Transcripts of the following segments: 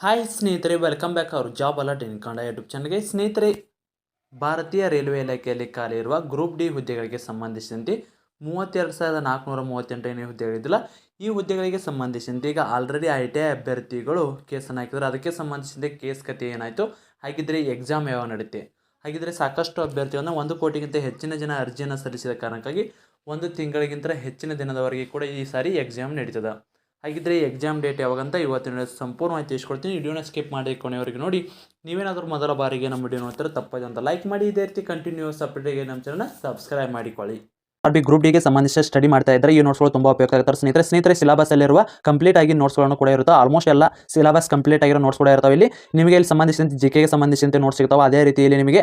Hi ಸ್ನೇಹಿತರೆ welcome back ಅವ್ರ job alert in Kannada YouTube ಚಾನಲ್ಗೆ ಸ್ನೇಹಿತರೆ, ಭಾರತೀಯ ರೈಲ್ವೆ ಇಲಾಖೆಯಲ್ಲಿ ಖಾಲಿ ಇರುವ ಗ್ರೂಪ್ ಡಿ ಹುದ್ದೆಗಳಿಗೆ ಸಂಬಂಧಿಸಿದಂತೆ ಮೂವತ್ತೆರಡು ಸಾವಿರದ ನಾಲ್ಕುನೂರ ಮೂವತ್ತೆಂಟನೇ ಹುದ್ದೆಗಳಿದ್ದಿಲ್ಲ ಈ ಹುದ್ದೆಗಳಿಗೆ ಸಂಬಂಧಿಸಿದಂತೆ ಈಗ ಆಲ್ರೆಡಿ ಐ ಟಿ ಐ ಅಭ್ಯರ್ಥಿಗಳು ಕೇಸನ್ನು ಹಾಕಿದ್ರು ಅದಕ್ಕೆ ಸಂಬಂಧಿಸಿದಂತೆ ಕೇಸ್ ಕತೆ ಏನಾಯಿತು? ಹಾಗಿದ್ರೆ ಎಕ್ಸಾಮ್ ಯಾವಾಗ ನಡೆಯುತ್ತೆ ಹಾಗಿದ್ರೆ ಸಾಕಷ್ಟು ಅಭ್ಯರ್ಥಿಗಳನ್ನು ಒಂದು ಕೋಟಿಗಿಂತ ಹೆಚ್ಚಿನ ಜನ ಅರ್ಜಿಯನ್ನು ಸಲ್ಲಿಸಿದ ಕಾರಣಕ್ಕಾಗಿ ಒಂದು ತಿಂಗಳಿಗಿಂತ ಹೆಚ್ಚಿನ ದಿನದವರೆಗೆ ಕೂಡ ಈ ಸಾರಿ ಎಕ್ಸಾಮ್ ನಡೀತದೆ. ಹಾಗಿದ್ರೆ ಎಕ್ಸಾಮ್ ಡೇಟ್ ಯಾವಾಗಂತ ಇವತ್ತಿನ ಸಂಪೂರ್ಣವಾಗಿ ತಿಳಿಸ್ಕೊಡ್ತೀನಿ. ವಿಡಿಯೋನ ಸ್ಕಿಪ್ ಮಾಡಿ ಕೊನೆಯವರಿಗೆ ನೋಡಿ. ನೀವೇನಾದರೂ ಮೊದಲ ಬಾರಿಗೆ ನಮ್ಮ ವಿಡಿಯೋ ನೋಡ್ತಾರೆ ತಪ್ಪದೆ ಅಂತ ಲೈಕ್ ಮಾಡಿ. ಇದೇ ರೀತಿ ಕಂಟಿನ್ಯೂಸ್ ಅಪ್ಡೇಟ್ಗೆ ನಮ್ಮ ಚಾನಲ್ನ ಸಬ್ಸ್ಕ್ರೈಬ್ ಮಾಡಿಕೊಳ್ಳಿ. ಆರ್ ಬಿ ಗ್ರೂಪ್ ಡಿಗೆ ಸಂಬಂಧಿಸಿದ ಸ್ಟಡಿ ಮಾಡ್ತಾ ಇದ್ದರೆ ಈ ನೋಟ್ಸ್ಗಳು ತುಂಬ ಉಪಯೋಗ ಆಗ್ತಾರೆ ಸ್ನೇಹಿತರೆ ಸ್ನೇಹಿತರೆ ಸಿಲಬಸ್ ಅಲ್ಲಿರುವ ಕಂಪ್ಲೀಟ್ ಆಗಿ ನೋಟ್ಸ್ಗಳನ್ನು ಕೂಡ ಇರುತ್ತೆ? ಆಲ್ಮೋಸ್ಟ್ ಎಲ್ಲ ಸಿಲಬಸ್ ಕಂಪ್ಲೀಟ್ ಆಗಿರೋ ನೋಟ್ಸ್ ಕೂಡ ಇರ್ತಾವೆ ಇಲ್ಲಿ. ನಿಮಗೆ ಇಲ್ಲಿ ಸಂಬಂಧಿಸಿದಂತೆ ಜಿ ಕೆಗೆ ಸಂಬಂಧಿಸಿದಂತೆ ನೋಟ್ಸ್ ಸಿಗ್ತಾವೆ. ಅದೇ ರೀತಿಯಲ್ಲಿ ನಿಮಗೆ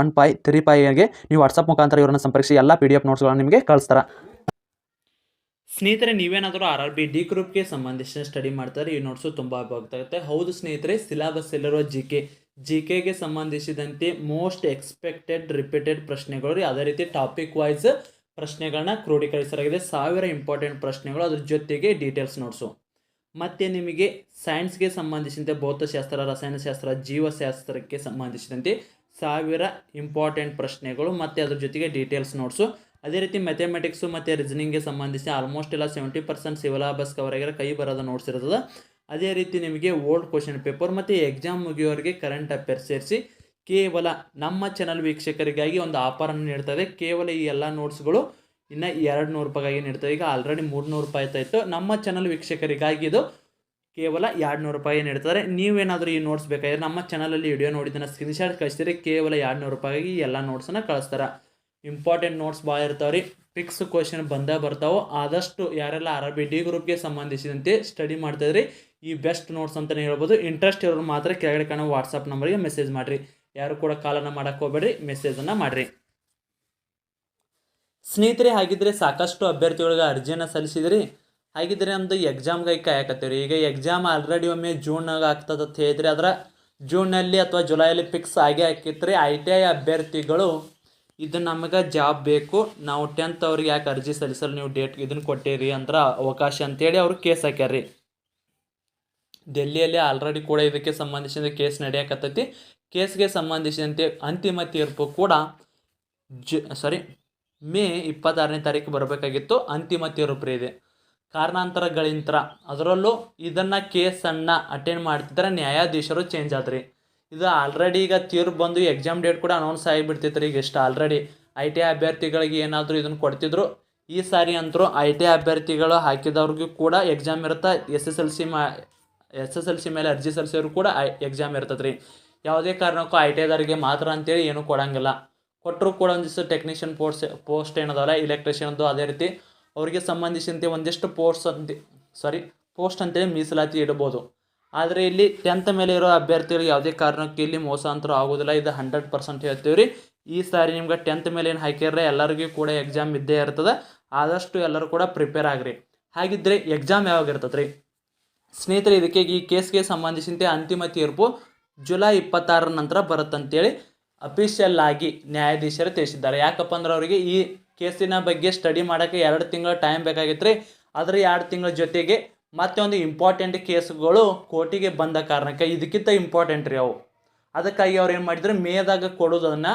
one five three ಪೈಗೆ ನೀವು ವಾಟ್ಸಪ್ ಮುಖಾಂತರ ಇವರನ್ನು ಸಂಪರ್ಕಿಸಿ, ಎಲ್ಲ ಪಿ ಡಿ ಎಫ್ ನೋಟ್ಸ್ಗಳನ್ನು ನಿಮಗೆ ಕಳಿಸ್ತಾರೆ. ಸ್ನೇಹಿತರೆ, ನೀವೇನಾದರೂ ಆರ್ ಆರ್ ಬಿ ಡಿ ಗ್ರೂಪ್ಗೆ ಸಂಬಂಧಿಸಿದ ಸ್ಟಡಿ ಮಾಡ್ತಾರೆ ಈ ನೋಟ್ಸು ತುಂಬ ಆಗುತ್ತೆ ಹೌದು ಸ್ನೇಹಿತರೆ ಸಿಲಾಬಸ್ ಎಲ್ಲರೂ ಜಿ ಕೆ ಜಿ ಕೆಗೆ ಸಂಬಂಧಿಸಿದಂತೆ ಮೋಸ್ಟ್ ಎಕ್ಸ್ಪೆಕ್ಟೆಡ್ ರಿಪೀಟೆಡ್ ಪ್ರಶ್ನೆಗಳು ಅದೇ ರೀತಿ ಟಾಪಿಕ್ ವೈಸ್ ಪ್ರಶ್ನೆಗಳನ್ನ ಕ್ರೋಢೀಕರಿಸಲಾಗಿದೆ ಸಾವಿರ ಇಂಪಾರ್ಟೆಂಟ್ ಪ್ರಶ್ನೆಗಳು, ಅದ್ರ ಜೊತೆಗೆ ಡೀಟೇಲ್ಸ್ ನೋಟ್ಸು ಮತ್ತು ನಿಮಗೆ ಸೈನ್ಸ್ಗೆ ಸಂಬಂಧಿಸಿದಂತೆ ಭೌತಶಾಸ್ತ್ರ, ರಸಾಯನಶಾಸ್ತ್ರ, ಜೀವಶಾಸ್ತ್ರಕ್ಕೆ ಸಂಬಂಧಿಸಿದಂತೆ ಸಾವಿರ ಇಂಪಾರ್ಟೆಂಟ್ ಪ್ರಶ್ನೆಗಳು ಮತ್ತು ಅದ್ರ ಜೊತೆಗೆ ಡೀಟೇಲ್ಸ್ ನೋಟ್ಸು ಅದೇ ರೀತಿ ಮ್ಯಾಥಮೆಟಿಕ್ಸು ಮತ್ತು ರೀಸನಿಂಗ್ಗೆ ಸಂಬಂಧಿಸಿ ಆಲ್ಮೋಸ್ಟ್ ಎಲ್ಲ ಸೆವೆಂಟಿ ಪರ್ಸೆಂಟ್ ಸಿಲಬಸ್ ಕವರ್ ಕೈ ಬರೋದ ನೋಟ್ಸ್ ಇರ್ತದೆ ಅದೇ ರೀತಿ ನಿಮಗೆ ಓಲ್ಡ್ ಕ್ವಶನ್ ಪೇಪರ್ ಮತ್ತು ಎಕ್ಸಾಮ್ ಮುಗಿಯೋರಿಗೆ ಕರೆಂಟ್ ಅಫೇರ್ಸ್ ಸೇರಿಸಿ ಕೇವಲ ನಮ್ಮ ಚಾನಲ್ ವೀಕ್ಷಕರಿಗಾಗಿ ಒಂದು ಆಫರನ್ನು ನೀಡ್ತದೆ. ಕೇವಲ ಈ ಎಲ್ಲ ನೋಟ್ಸ್ಗಳು ಇನ್ನು ಎರಡು ನೂರು ರೂಪಾಯಿಗಾಗಿ ನೀಡ್ತವೆ ಈಗ ಆಲ್ರೆಡಿ ಮೂರು ನೂರು ರೂಪಾಯಿ ಆಯ್ತಾಯಿತ್ತು ನಮ್ಮ ಚಾನಲ್ ವೀಕ್ಷಕರಿಗಾಗಿ ಇದು ಕೇವಲ ಎರಡು ನೂರು ರೂಪಾಯಿ ನೀಡ್ತಾರೆ ನೀವೇನಾದರೂ ಈ ನೋಟ್ಸ್ ಬೇಕಾದ್ರೆ ನಮ್ಮ ಚಾನಲಲ್ಲಿ ವಿಡಿಯೋ ನೋಡಿದ್ದನ್ನು ಸ್ಕ್ರೀನ್ಶಾಟ್ ಕಳಿಸ್ತೀರಿ. ಕೇವಲ ಎರಡು ನೂರು ರೂಪಾಯಿಗೆ ಎಲ್ಲ ನೋಟ್ಸನ್ನು ಕಳಿಸ್ತಾರೆ. ಇಂಪಾರ್ಟೆಂಟ್ ನೋಟ್ಸ್ ಭಾಳ ಇರ್ತಾವೆ ರೀ. ಫಿಕ್ಸ್ ಕ್ವಶನ್ ಬಂದೇ ಬರ್ತಾವೆ. ಆದಷ್ಟು ಯಾರೆಲ್ಲ ಆರ್ ಬಿ ಡಿ ಗ್ರೂಪ್ಗೆ ಸಂಬಂಧಿಸಿದಂತೆ ಸ್ಟಡಿ ಮಾಡ್ತಾಯಿದ್ರಿ ಈ ಬೆಸ್ಟ್ ನೋಟ್ಸ್ ಅಂತಲೇ ಹೇಳ್ಬೋದು. ಇಂಟ್ರೆಸ್ಟ್ ಇರೋರು ಮಾತ್ರ ಕೆಳಗಡೆ ಕಾಣೋ ವಾಟ್ಸಪ್ ನಂಬರ್ಗೆ ಮೆಸೇಜ್ ಮಾಡಿರಿ. ಯಾರು ಕೂಡ ಕಾಲನ್ನು ಮಾಡೋಕ್ಕೆ ಹೋಗ್ಬೇಡ್ರಿ ಮೆಸೇಜನ್ನು ಮಾಡಿರಿ. ಸ್ನೇಹಿತರೆ ಹಾಗಿದ್ದರೆ ಸಾಕಷ್ಟು ಅಭ್ಯರ್ಥಿಗಳಿಗೆ ಅರ್ಜಿಯನ್ನು ಸಲ್ಲಿಸಿದ್ರಿ. ಹಾಗಿದ್ರೆ ನಮ್ಮದು ಎಕ್ಸಾಮ್ಗೆ ಕಾಯಕತ್ತೀವಿ ಈಗ ಎಕ್ಸಾಮ್ ಆಲ್ರೆಡಿ ಒಮ್ಮೆ ಜೂನ್ನಾಗ ಆಗ್ತದೆ ಅಂತ ಹೇಳಿದ್ರೆ ಅದರ ಜೂನಲ್ಲಿ ಅಥವಾ ಜುಲೈಯಲ್ಲಿ ಫಿಕ್ಸ್ ಆಗೇ ಹಾಕಿತ್ರಿ ಐ ಟಿ ಐ ಅಭ್ಯರ್ಥಿಗಳು ಇದು ನಮಗೆ ಜಾಬ್ ಬೇಕು. ನಾವು ಟೆಂತ್ ಅವ್ರಿಗೆ ಯಾಕೆ ಅರ್ಜಿ ಸಲ್ಲಿಸಲು ನೀವು ಡೇಟ್ ಇದನ್ನು ಕೊಟ್ಟಿರಿ ಅಂತ ಅವಕಾಶ ಅಂತೇಳಿ ಅವರು ಕೇಸ್ ಹಾಕ್ಯಾರ್ರಿ. ಡೆಲ್ಲಿಯಲ್ಲಿ ಆಲ್ರೆಡಿ ಕೂಡ ಇದಕ್ಕೆ ಸಂಬಂಧಿಸಿದ ಕೇಸ್ ನಡೆಯಕತ್ತೈತಿ. ಕೇಸ್ಗೆ ಸಂಬಂಧಿಸಿದಂತೆ ಅಂತಿಮ ತೀರ್ಪು ಕೂಡ ಜ ಸಾರಿ ಮೇ ಇಪ್ಪತ್ತಾರನೇ ತಾರೀಕು ಬರಬೇಕಾಗಿತ್ತು. ಅಂತಿಮ ತೀರ್ಪು ಇದೆ. ಕಾರಣಾಂತರಗಳಿಂತ್ರ. ಅದರಲ್ಲೂ ಇದನ್ನು ಕೇಸನ್ನು ಅಟೆಂಡ್ ಮಾಡ್ತಿದ್ರೆ ನ್ಯಾಯಾಧೀಶರು ಚೇಂಜ್ ಆದ್ರಿ. ಇದು ಆಲ್ರೆಡಿ ಈಗ ತೀರ್ಪು ಬಂದು ಎಕ್ಸಾಮ್ ಡೇಟ್ ಕೂಡ ಅನೌನ್ಸ್ ಆಗಿಬಿಡ್ತಿತ್ತು ಈಗ ಎಷ್ಟು ಆಲ್ರೆಡಿ ಐ ಟಿ ಐ ಅಭ್ಯರ್ಥಿಗಳಿಗೆ ಏನಾದರೂ ಇದನ್ನು ಕೊಡ್ತಿದ್ರು, ಈ ಸಾರಿ ಅಂತರೂ ಐ ಟಿ ಐ ಅಭ್ಯರ್ಥಿಗಳು ಹಾಕಿದವ್ರಿಗೂ ಕೂಡ ಎಕ್ಸಾಮ್ ಇರುತ್ತೆ? ಎಸ್ ಎಸ್ ಎಲ್ ಸಿ ಮಾ ಎಸ್ ಎಸ್ ಎಲ್ ಸಿ ಮೇಲೆ ಅರ್ಜಿ ಸಲ್ಲಿಸೋರು ಕೂಡ ಐ ಎಕ್ಸಾಮ್ ಇರ್ತದೆ ರೀ ಯಾವುದೇ ಕಾರಣಕ್ಕೂ ಐ ಟಿ ಐದವರಿಗೆ ಮಾತ್ರ ಅಂತೇಳಿ ಏನೂ ಕೊಡಂಗಿಲ್ಲ. ಕೊಟ್ಟರು ಕೂಡ ಒಂದಿಷ್ಟು ಟೆಕ್ನಿಷಿಯನ್ ಪೋಸ್ಟ್ ಪೋಸ್ಟ್ ಏನದಲ್ಲ ಇಲೆಕ್ಟ್ರಿಷಿಯನ್ದು ಅದೇ ರೀತಿ ಅವರಿಗೆ ಸಂಬಂಧಿಸಿದಂತೆ ಒಂದಿಷ್ಟು ಪೋಸ್ಟ್ ಅಂತ ಸಾರಿ ಪೋಸ್ಟ್ ಅಂತೇಳಿ ಮೀಸಲಾತಿ ಇಡ್ಬೋದು ಆದರೆ ಇಲ್ಲಿ ಟೆಂತ್ ಮೇಲೆ ಇರೋ ಅಭ್ಯರ್ಥಿಗಳಿಗೆ ಯಾವುದೇ ಕಾರಣಕ್ಕೆ ಇಲ್ಲಿ ಮೋಸ ಅಂತರೂ ಆಗೋದಿಲ್ಲ ಇದು ಹಂಡ್ರೆಡ್ ಪರ್ಸೆಂಟ್ ಹೇಳ್ತೀವಿ ರೀ ಈ ಸಾರಿ ನಿಮ್ಗೆ ಟೆಂತ್ ಮೇಲೆ ಏನು ಹಾಕಿದ್ರೆ ಎಲ್ಲರಿಗೂ ಕೂಡ ಎಕ್ಸಾಮ್ ಇದ್ದೇ ಇರ್ತದೆ. ಆದಷ್ಟು ಎಲ್ಲರೂ ಕೂಡ ಪ್ರಿಪೇರ್ ಆಗ್ರಿ. ಹಾಗಿದ್ರೆ ಎಕ್ಸಾಮ್ ಯಾವಾಗ ಇರ್ತದೆ ರೀ ಸ್ನೇಹಿತರೆ, ಇದಕ್ಕೆ ಈ ಕೇಸ್ಗೆ ಸಂಬಂಧಿಸಿದಂತೆ ಅಂತಿಮ ತೀರ್ಪು ಜುಲೈ ಇಪ್ಪತ್ತಾರರ ನಂತರ ಬರುತ್ತಂತೇಳಿ ಅಫಿಷಿಯಲ್ ಆಗಿ ನ್ಯಾಯಾಧೀಶರು ತಿಳಿಸಿದ್ದಾರೆ. ಯಾಕಪ್ಪ ಅಂದ್ರೆ ಅವರಿಗೆ ಈ ಕೇಸಿನ ಬಗ್ಗೆ ಸ್ಟಡಿ ಮಾಡೋಕ್ಕೆ ಎರಡು ತಿಂಗಳ ಟೈಮ್ ಬೇಕಾಗಿತ್ತು ರೀ ಅದರ ಎರಡು ತಿಂಗಳ ಜೊತೆಗೆ ಮತ್ತೆ ಒಂದು ಇಂಪಾರ್ಟೆಂಟ್ ಕೇಸ್ಗಳು ಕೋರ್ಟಿಗೆ ಬಂದ ಕಾರಣಕ್ಕೆ ಇದಕ್ಕಿಂತ ಇಂಪಾರ್ಟೆಂಟ್ ರೀ ಅವು. ಅದಕ್ಕಾಗಿ ಅವ್ರು ಏನು ಮಾಡಿದ್ರು, ಮೇದಾಗ ಕೊಡೋದನ್ನು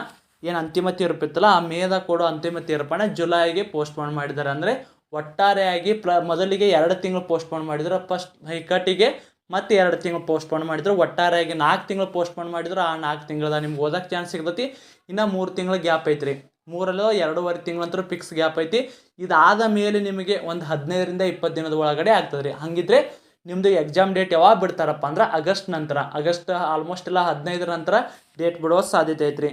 ಏನು ಅಂತಿಮ ತೀರ್ಪಿತ್ತಲ್ಲ, ಆ ಮೇದಾಗ ಕೊಡೋ ಅಂತಿಮ ತೀರ್ಪನ್ನು ಜುಲೈಗೆ ಪೋಸ್ಟ್ಪೋನ್ ಮಾಡಿದ್ದಾರೆ ಅಂದರೆ ಒಟ್ಟಾರೆಯಾಗಿ ಪ್ರ, ಮೊದಲಿಗೆ ಎರಡು ತಿಂಗಳು ಪೋಸ್ಟ್ಪೋನ್ ಮಾಡಿದ್ರು ಫಸ್ಟ್ ಹೈಕಟ್ಟಿಗೆ ಮತ್ತೆ ಎರಡು ತಿಂಗಳು ಪೋಸ್ಟ್ಪೋನ್ ಮಾಡಿದ್ರು. ಒಟ್ಟಾರೆಯಾಗಿ ನಾಲ್ಕು ತಿಂಗಳು ಪೋಸ್ಟ್ಪೋನ್ ಮಾಡಿದ್ರು, ಆ ನಾಲ್ಕು ತಿಂಗಳದ ನಿಮ್ಗೆ ಓದೋಕ್ಕೆ ಚಾನ್ಸ್ ಸಿಗ್ತೈತಿ. ಇನ್ನು ಮೂರು ತಿಂಗಳ ಗ್ಯಾಪ್ ಐತ್ರಿ. ಮೂರಲ್ಲೋ ಎರಡೂವರೆ ತಿಂಗಳಂತರೂ ಫಿಕ್ಸ್ ಗ್ಯಾಪ್ ಐತಿ. ಇದಾದ ಮೇಲೆ ನಿಮಗೆ ಒಂದು ಹದಿನೈದರಿಂದ ಇಪ್ಪತ್ತು ದಿನದ ಒಳಗಡೆ ಆಗ್ತದೆ ರೀ ಹಾಗಿದ್ರೆ ನಿಮ್ಮದು ಎಕ್ಸಾಮ್ ಡೇಟ್ ಯಾವಾಗ ಬಿಡ್ತಾರಪ್ಪ ಅಂದ್ರೆ ಆಗಸ್ಟ್ ನಂತರ. ಆಗಸ್ಟ್ ಆಲ್ಮೋಸ್ಟ್ ಎಲ್ಲ ಹದಿನೈದರ ನಂತರ ಡೇಟ್ ಬಿಡೋ ಸಾಧ್ಯತೆ ಐತ್ರಿ.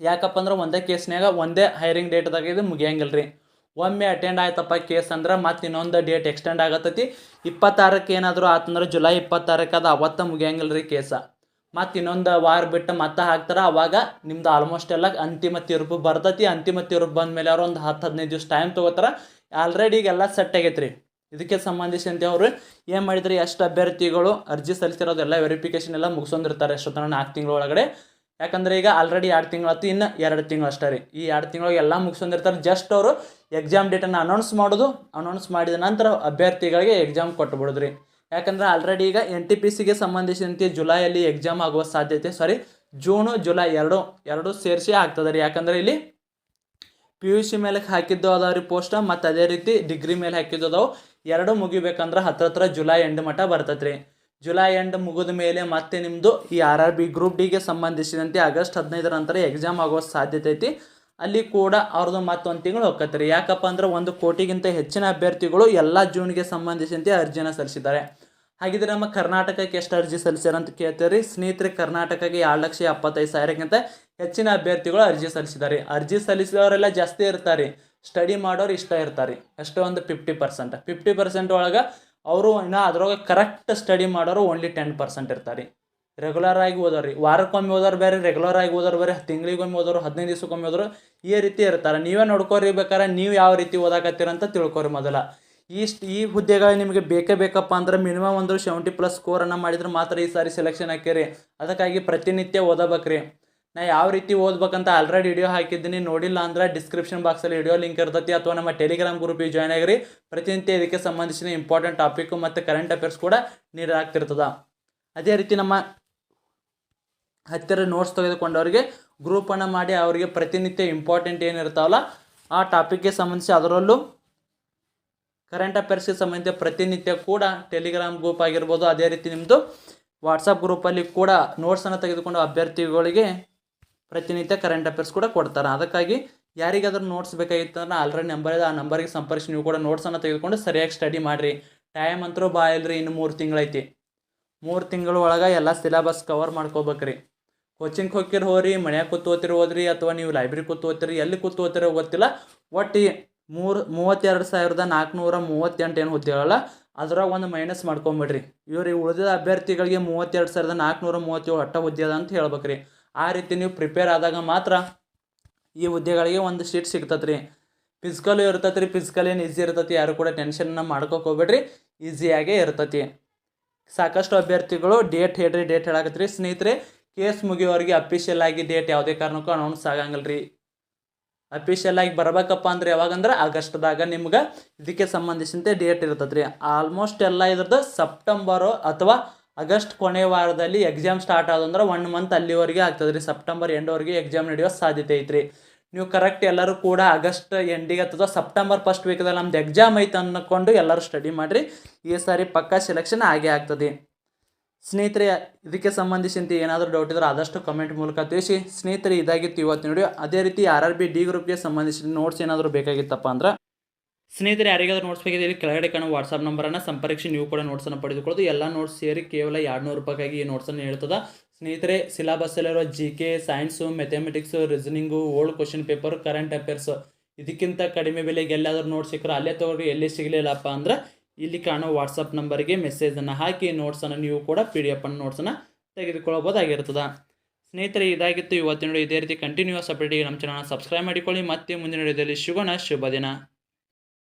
ಯಾಕಪ್ಪ ಅಂದ್ರೆ ಒಂದೇ ಕೇಸ್ನಾಗ ಒಂದೇ ಹೈರಿಂಗ್ ಡೇಟ್ದಾಗ ಇದು ಮುಗಿಯಂಗಿಲ್ಲ ರೀ ಒಮ್ಮೆ ಅಟೆಂಡ್ ಆಯ್ತಪ್ಪ ಕೇಸ್ ಅಂದ್ರೆ ಮತ್ತೆ ಇನ್ನೊಂದು ಡೇಟ್ ಎಕ್ಸ್ಟೆಂಡ್ ಆಗತ್ತೈತಿ. ಇಪ್ಪತ್ತಾರಕ್ಕೆ ಏನಾದರೂ ಆತಂದ್ರೆ ಜುಲೈ ಇಪ್ಪತ್ತಾರಕ್ಕೆ ಅದು ಅವತ್ತ ಮುಗಿಯಂಗಿಲ್ಲ ರೀ ಕೇಸ ಮತ್ತು ಇನ್ನೊಂದು ವಾರ ಬಿಟ್ಟು ಮತ್ತೆ ಹಾಕ್ತಾರೆ, ಅವಾಗ ನಿಮ್ದು ಆಲ್ಮೋಸ್ಟ್ ಎಲ್ಲ ಅಂತಿಮ ತೀರ್ಪು ಬರ್ತೈತಿ. ಅಂತಿಮ ತೀರ್ಪು ಬಂದಮೇಲೆ ಅವ್ರು ಒಂದು ಹತ್ತು ಹದಿನೈದು ದಿವಸ ಟೈಮ್ ತೊಗೋತಾರೆ. ಆಲ್ರೆಡಿ ಈಗೆಲ್ಲ ಸೆಟ್ ಆಗೈತೆ ಇದಕ್ಕೆ ಸಂಬಂಧಿಸಿದಂತೆ ಅವರು ಏನು ಮಾಡಿದ್ರಿ? ಎಷ್ಟು ಅಭ್ಯರ್ಥಿಗಳು ಅರ್ಜಿ ಸಲ್ಲಿಸಿರೋದೆಲ್ಲ ವೆರಿಫಿಕೇಷನ್ ಎಲ್ಲ ಮುಗಿಸೊಂದಿರ್ತಾರೆ ಎಷ್ಟೊತ್ತನ ನಾಲ್ಕು ತಿಂಗಳ ಒಳಗಡೆ. ಯಾಕಂದ್ರೆ ಈಗ ಆಲ್ರೆಡಿ ಎರಡು ತಿಂಗಳತ್ತು, ಇನ್ನು ಎರಡು ತಿಂಗಳು ಅಷ್ಟೇ ರೀ. ಈ ಎರಡು ತಿಂಗಳಿಗೆ ಎಲ್ಲ ಮುಗಿಸೊಂದಿರ್ತಾರೆ ಜಸ್ಟ್ ಅವರು ಎಕ್ಸಾಮ್ ಡೇಟನ್ನು ಅನೌನ್ಸ್ ಮಾಡೋದು ಅನೌನ್ಸ್ ಮಾಡಿದ ನಂತರ ಅಭ್ಯರ್ಥಿಗಳಿಗೆ ಎಕ್ಸಾಮ್ ಕೊಟ್ಬಿಡೋದು ರೀ ಯಾಕಂದ್ರೆ ಆಲ್ರೆಡಿ ಈಗ ಎನ್ ಟಿ ಪಿ ಸಿಗೆ ಸಂಬಂಧಿಸಿದಂತೆ ಜುಲೈಯಲ್ಲಿ ಎಕ್ಸಾಮ್ ಆಗುವ ಸಾಧ್ಯತೆ ಸಾರಿ ಜೂನು ಜುಲೈ ಎರಡು ಎರಡು ಸೇರಿಸಿ ಆಗ್ತದೆ ರೀ. ಯಾಕಂದ್ರೆ ಇಲ್ಲಿ ಪಿ ಯು ಸಿ ಮೇಲೆ ಹಾಕಿದ್ದು ಅದಾವ ರೀ ಪೋಸ್ಟ್ ಮತ್ತು ಅದೇ ರೀತಿ ಡಿಗ್ರಿ ಮೇಲೆ ಹಾಕಿದ್ದು ಅದಾವು. ಎರಡು ಮುಗಿಬೇಕಂದ್ರೆ ಹತ್ರ ಹತ್ರ ಜುಲೈ ಎಂಡ್ ಮಟ್ಟ ಬರ್ತೈತೆ ರೀ. ಜುಲೈ ಎಂಡ್ ಮುಗಿದ ಮೇಲೆ ಮತ್ತೆ ನಿಮ್ಮದು ಈ ಆರ್ ಆರ್ ಬಿ ಗ್ರೂಪ್ ಡಿಗೆ ಸಂಬಂಧಿಸಿದಂತೆ ಆಗಸ್ಟ್ ಹದಿನೈದರ ನಂತರ ಎಕ್ಸಾಮ್ ಆಗೋ ಸಾಧ್ಯತೆ ಐತಿ. ಅಲ್ಲಿ ಕೂಡ ಅವ್ರದ್ದು ಮತ್ತೊಂದು ತಿಂಗಳು ಹೋಗತ್ತೆ ರೀ ಯಾಕಪ್ಪ ಅಂದ್ರೆ ಒಂದು ಕೋಟಿಗಿಂತ ಹೆಚ್ಚಿನ ಅಭ್ಯರ್ಥಿಗಳು ಎಲ್ಲ ಜೂನ್ಗೆ ಸಂಬಂಧಿಸಿದಂತೆ ಅರ್ಜಿನ ಸಲ್ಲಿಸಿದ್ದಾರೆ. ಹಾಗಿದ್ರೆ ನಮ್ಮ ಕರ್ನಾಟಕಕ್ಕೆ ಎಷ್ಟು ಅರ್ಜಿ ಸಲ್ಲಿಸ್ಯಾರ ಅಂತ ಕೇಳ್ತೀರಿ? ಸ್ನೇಹಿತರೆ, ಕರ್ನಾಟಕಕ್ಕೆ ಎರಡು ಲಕ್ಷ ಎಪ್ಪತ್ತೈದು ಸಾವಿರಕ್ಕಿಂತ ಹೆಚ್ಚಿನ ಅಭ್ಯರ್ಥಿಗಳು ಅರ್ಜಿ ಸಲ್ಲಿಸಿದ್ದಾರೆ. ಅರ್ಜಿ ಸಲ್ಲಿಸಿದವರೆಲ್ಲ ಜಾಸ್ತಿ ಇರ್ತಾರೆ. ಸ್ಟಡಿ ಮಾಡೋರು ಇಷ್ಟ ಇರ್ತಾರೆ. ಅಷ್ಟೇ ಒಂದು ಫಿಫ್ಟಿ ಪರ್ಸೆಂಟ್ ಫಿಫ್ಟಿ ಪರ್ಸೆಂಟ್ ಒಳಗೆ ಅವರು ಇನ್ನೂ ಅದ್ರೊಳಗೆ ಕರೆಕ್ಟ್ ಸ್ಟಡಿ ಮಾಡೋರು ಓನ್ಲಿ ಟೆನ್ ಪರ್ಸೆಂಟ್ ಇರ್ತಾರೆ. ರೆಗ್ಯುಲರ್ ಆಗಿ ಓದೋರು ವಾರಕ್ಕೊಮ್ಮೆ ಓದೋರು ಬೇರೆ ರೆಗ್ಯುಲರ್ ಆಗಿ ಓದೋರು ಬೇರೆ, ತಿಂಗಳಿಗೊಮ್ಮೆ ಓದೋರು, ಹದಿನೈದು ದಿವ್ಸಕ್ಕೊಮ್ಮೆ ಓದೋರು, ಈ ರೀತಿ ಇರ್ತಾರೆ. ನೀವೇ ನೋಡ್ಕೋರಿ ಬೇಕಾರೆ ನೀವು ಯಾವ ರೀತಿ ಓದಾಕತ್ತೀರಂತ ತಿಳ್ಕೊರಿ ಮೊದಲ. ಇಷ್ಟು ಈ ಹುದ್ದೆಗಳು ನಿಮಗೆ ಬೇಕೇ ಬೇಕಪ್ಪ ಅಂದ್ರೆ ಮಿನಿಮಮ್ ಒಂದು ಸೆವೆಂಟಿ ಪ್ಲಸ್ ಸ್ಕೋರನ್ನು ಮಾಡಿದ್ರೆ ಮಾತ್ರ ಈ ಸಾರಿ ಸೆಲೆಕ್ಷನ್ ಹಾಕಿರಿ ಅದಕ್ಕಾಗಿ ಪ್ರತಿನಿತ್ಯ ಓದಬೇಕ್ರಿ. ನಾ ಯಾವ ರೀತಿ ಓದ್ಬೇಕಂತ ಆಲ್ರೆಡಿ ವಿಡಿಯೋ ಹಾಕಿದ್ದೀನಿ. ನೋಡಿಲ್ಲ ಅಂದ್ರೆ ಡಿಸ್ಕ್ರಿಪ್ಷನ್ ಬಾಕ್ಸಲ್ಲಿ ವಿಡಿಯೋ ಲಿಂಕ್ ಇರ್ತೈತಿ ಅಥವಾ ನಮ್ಮ ಟೆಲಿಗ್ರಾಮ್ ಗ್ರೂಪಿಗೆ ಜಾಯ್ನ್ ಆಗಿರಿ. ಪ್ರತಿನಿತ್ಯ ಇದಕ್ಕೆ ಸಂಬಂಧಿಸಿದ ಇಂಪಾರ್ಟೆಂಟ್ ಟಾಪಿಕ್ ಮತ್ತು ಕರೆಂಟ್ ಅಫೇರ್ಸ್ ಕೂಡ ನೀಡಲಾಗ್ತಿರ್ತದ ಅದೇ ರೀತಿ ನಮ್ಮ ಹತ್ತಿರ ನೋಟ್ಸ್ ತೆಗೆದುಕೊಂಡವರಿಗೆ ಗ್ರೂಪನ್ನು ಮಾಡಿ ಅವರಿಗೆ ಪ್ರತಿನಿತ್ಯ ಇಂಪಾರ್ಟೆಂಟ್ ಏನಿರ್ತಾವಲ್ಲ, ಆ ಟಾಪಿಕ್ಗೆ ಸಂಬಂಧಿಸಿ ಅದರಲ್ಲೂ ಕರೆಂಟ್ ಅಫೇರ್ಸ್ಗೆ ಸಂಬಂಧಿಸಿದ ಪ್ರತಿನಿತ್ಯ ಕೂಡ ಟೆಲಿಗ್ರಾಮ್ ಗ್ರೂಪ್ ಆಗಿರ್ಬೋದು, ಅದೇ ರೀತಿ ನಿಮ್ಮದು ವಾಟ್ಸಪ್ ಗ್ರೂಪಲ್ಲಿ ಕೂಡ ನೋಟ್ಸನ್ನು ತೆಗೆದುಕೊಂಡು ಅಭ್ಯರ್ಥಿಗಳಿಗೆ ಪ್ರತಿನಿತ್ಯ ಕರೆಂಟ್ ಅಫೇರ್ಸ್ ಕೂಡ ಕೊಡ್ತಾರೆ. ಅದಕ್ಕಾಗಿ ಯಾರಿಗಾದ್ರೂ ನೋಟ್ಸ್ ಬೇಕಾಗಿತ್ತು ಅಂದ್ರೆ ಆಲ್ರೆಡಿ ನಂಬರ್ ಇದೆ. ಆ ನಂಬರ್ಗೆ ಸಂಪರ್ಕಿಸಿ, ನೀವು ಕೂಡ ನೋಟ್ಸನ್ನು ತೆಗೆದುಕೊಂಡು ಸರಿಯಾಗಿ ಸ್ಟಡಿ ಮಾಡಿರಿ. ಟೈಮ್ ಅಂತರೂ ಬಾ ಇಲ್ರಿ ಇನ್ನು ಮೂರು ತಿಂಗಳೈತಿ. ಮೂರು ತಿಂಗಳ ಒಳಗೆ ಎಲ್ಲ ಸಿಲೆಬಸ್ ಕವರ್ ಮಾಡ್ಕೋಬೇಕ್ರಿ. ಕೋಚಿಂಗ್ ಹೋಗಿರ್ ಹೋಗ್ರಿ, ಮನ್ಯಾಗ ಕೂತು ಓದ್ತಿರಿ ಹೋದ್ರಿ ಅಥವಾ ನೀವು ಲೈಬ್ರರಿ ಕೂತು ಓದ್ತಿರಿ, ಎಲ್ಲಿ ಕೂತು ಗೊತ್ತಿಲ್ಲ. ಒಟ್ಟು ಮೂರು, ಮೂವತ್ತೆರಡು ಸಾವಿರದ ನಾಲ್ಕುನೂರ ಮೂವತ್ತೆಂಟು ಏನು ಹೋಗ್ತಿರಲ್ಲ ಅದ್ರಾಗ ಒಂದು ಮೈನಸ್ ಮಾಡ್ಕೊಂಬಿಡ್ರಿ. ಇವ್ರಿಗೆ ಉಳಿದ ಅಭ್ಯರ್ಥಿಗಳಿಗೆ ಮೂವತ್ತೆರಡು ಸಾವಿರದ ನಾಲ್ಕುನೂರ ಮೂವತ್ತೇಳು ಅಟ್ಟ ಹುದ್ದೆ ಅದ ಅಂತ ಹೇಳ್ಬೇಕ್ರಿ. ಆ ರೀತಿ ನೀವು ಪ್ರಿಪೇರ್ ಆದಾಗ ಮಾತ್ರ ಈ ಹುದ್ದೆಗಳಿಗೆ ಒಂದು ಸೀಟ್ ಸಿಗ್ತದೆ ರೀ ಫಿಸಿಕಲ್ ಇರ್ತೈತೆ ಫಿಸಿಕಲ್ ಏನು ಈಸಿ ಇರ್ತೈತಿ ಯಾರು ಕೂಡ ಟೆನ್ಷನ್ನ ಮಾಡ್ಕೋಕೆ ಹೋಗ್ಬೇಡ್ರಿ. ಈಸಿಯಾಗೇ ಇರ್ತೈತಿ ಸಾಕಷ್ಟು ಅಭ್ಯರ್ಥಿಗಳು ಡೇಟ್ ಹೇಳ್ರಿ ಡೇಟ್ ಹೇಳಾಕತ್ರಿ. ಸ್ನೇಹಿತರೆ ಕೇಸ್ ಮುಗಿಯೋರಿಗೆ ಅಫಿಷಿಯಲ್ ಆಗಿ ಡೇಟ್ ಯಾವುದೇ ಕಾರಣಕ್ಕೂ ಅನೌನ್ಸ್ ಆಗಂಗಿಲ್ಲ ರೀ ಅಫಿಷಿಯಲ್ ಆಗಿ ಬರ್ಬೇಕಪ್ಪ ಅಂದ್ರೆ ಯಾವಾಗಂದ್ರೆ ಆಗಸ್ಟ್ದಾಗ ನಿಮ್ಗೆ ಇದಕ್ಕೆ ಸಂಬಂಧಿಸಿದಂತೆ ಡೇಟ್ ಇರ್ತದೆ ರೀ ಆಲ್ಮೋಸ್ಟ್ ಎಲ್ಲ ಇದ್ರದ್ದು ಸೆಪ್ಟೆಂಬರು ಅಥವಾ ಆಗಸ್ಟ್ ಕೊನೆ ವಾರದಲ್ಲಿ ಎಕ್ಸಾಮ್ ಸ್ಟಾರ್ಟ್ ಆದಂದ್ರೆ ಒನ್ ಮಂತ್ ಅಲ್ಲಿವರೆಗೆ ಆಗ್ತದೆ ರೀ ಸೆಪ್ಟೆಂಬರ್ ಎಂಡ್ವರೆಗೆ ಎಕ್ಸಾಮ್ ನಡೆಯೋ ಸಾಧ್ಯತೆ ಐತ್ರಿ. ನೀವು ಕರೆಕ್ಟ್ ಎಲ್ಲರೂ ಕೂಡ ಆಗಸ್ಟ್ ಎಂಡಿಗೆ ಅಥವಾ ಸೆಪ್ಟೆಂಬರ್ ಫಸ್ಟ್ ವೀಕ್ದಲ್ಲಿ ನಮ್ದು ಎಕ್ಸಾಮ್ ಐತೆ ಅಂದ್ಕೊಂಡು ಎಲ್ಲರೂ ಸ್ಟಡಿ ಮಾಡಿರಿ. ಈ ಸಾರಿ ಪಕ್ಕಾ ಸೆಲೆಕ್ಷನ್ ಆಗೇ ಆಗ್ತದೆ. ಸ್ನೇಹಿತರೆ, ಇದಕ್ಕೆ ಸಂಬಂಧಿಸಿದಂತೆ ಏನಾದರೂ ಡೌಟ್ ಇದ್ದರೆ ಆದಷ್ಟು ಕಮೆಂಟ್ ಮೂಲಕ ತಿಳಿಸಿ. ಸ್ನೇಹಿತರೆ, ಇದಾಗಿತ್ತು ಇವತ್ತಿನ ವಿಡಿಯೋ ಅದೇ ರೀತಿ ಆರ್ ಆರ್ ಬಿ ಡಿ ಗ್ರೂಪ್ಗೆ ಸಂಬಂಧಿಸಿದ ನೋಟ್ಸ್ ಏನಾದರೂ ಬೇಕಾಗಿತ್ತಪ್ಪ ಅಂದ್ರೆ, ಸ್ನೇಹಿತರೆ, ಯಾರಿಗಾದ್ರೂ ನೋಟ್ಸ್ ಬೇಕಿದೆ ಇಲ್ಲಿ ಕೆಳಗಡೆ ಕಾಣೋ ವಾಟ್ಸಪ್ ನಂಬರನ್ನು ಸಂಪರ್ಕಿಸಿ. ನೀವು ಕೂಡ ನೋಟ್ಸನ್ನು ಪಡೆದುಕೊಳ್ಳೋದು. ಎಲ್ಲ ನೋಟ್ಸ್ ಸೇರಿ ಕೇವಲ ಎರಡು ನೂರು ರೂಪಾಯಿಗಾಗಿ ಈ ನೋಟ್ಸನ್ನು ಹೇಳ್ತದೆ. ಸ್ನೇಹಿತರೆ ಸಿಲಾಬಸ್ಸಲ್ಲಿರೋ G K science mathematics reasoning old question paper current affairs ಇದಕ್ಕಿಂತ ಕಡಿಮೆ ಬೆಲೆಗೆ ಎಲ್ಲಾದರೂ ನೋಟ್ಸ್ ಸಿಕ್ಕರೆ ಅಲ್ಲೇ ತೊಗೊಳ್ರಿ. ಎಲ್ಲಿ ಸಿಗಲಿಲ್ಲಪ್ಪ ಅಂದ್ರೆ ಇಲ್ಲಿ ಕಾಣೋ ವಾಟ್ಸಪ್ ನಂಬರ್ಗೆ ಮೆಸೇಜನ್ನು ಹಾಕಿ ನೋಟ್ಸನ್ನು ನೀವು ಕೂಡ ಪಿ ಡಿ ಎಫ್ ಅನ್ನು ನೋಟ್ಸನ್ನು ತೆಗೆದುಕೊಳ್ಳಬಹುದಾಗಿರ್ತದೆ ಸ್ನೇಹಿತರೆ, ಇದಾಗಿತ್ತು. ಇವತ್ತಿನ. ಇದೇ ರೀತಿ ಕಂಟಿನ್ಯೂಸ್ ಅಪ್ಡೇಟಿಗೆ ನಮ್ಮ ಚಾನಲ್ ಸಬ್ಸ್ಕ್ರೈಬ್ ಮಾಡಿಕೊಳ್ಳಿ. ಮತ್ತೆ ಮುಂದಿನ ವಿಡಿಯೋದಲ್ಲಿ ಸಿಗೋಣ. ಶುಭ ದಿನ.